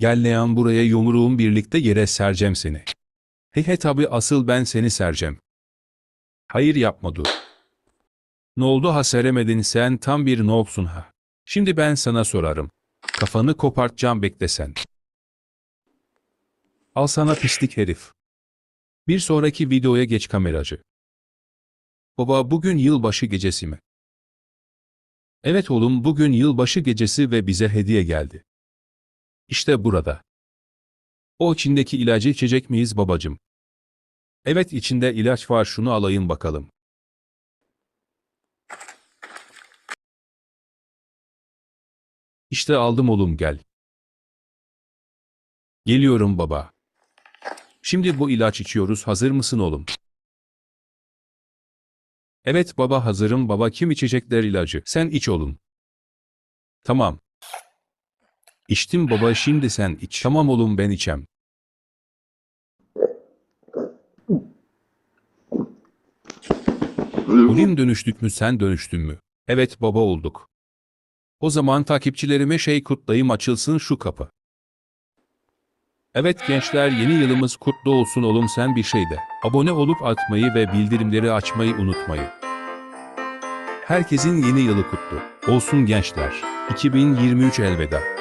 Gel Leon buraya yumruğum birlikte yere sereceğim seni. He he tabi asıl ben seni sereceğim. Hayır yapma dur. Ne oldu ha seremedin sen tam bir noobsun ha. Şimdi ben sana sorarım. Kafanı kopartacağım bekle sen. Al sana pislik herif. Bir sonraki videoya geç kameracı. Baba bugün yılbaşı gecesi mi? Evet oğlum bugün yılbaşı gecesi ve bize hediye geldi. İşte burada. O içindeki ilacı içecek miyiz babacım? Evet içinde ilaç var şunu alayım bakalım. İşte aldım oğlum gel. Geliyorum baba. Şimdi bu ilaç içiyoruz hazır mısın oğlum? Evet baba hazırım baba kim içecekler ilacı? Sen iç oğlum. Tamam. İçtim baba şimdi sen iç. Tamam oğlum ben içem. Olim dönüştük mü sen dönüştün mü? Evet baba olduk. O zaman takipçilerime şey kutlayayım açılsın şu kapı. Evet gençler yeni yılımız kutlu olsun oğlum sen bir şey de. Abone olup atmayı ve bildirimleri açmayı unutmayın. Herkesin yeni yılı kutlu olsun gençler. 2023 elveda.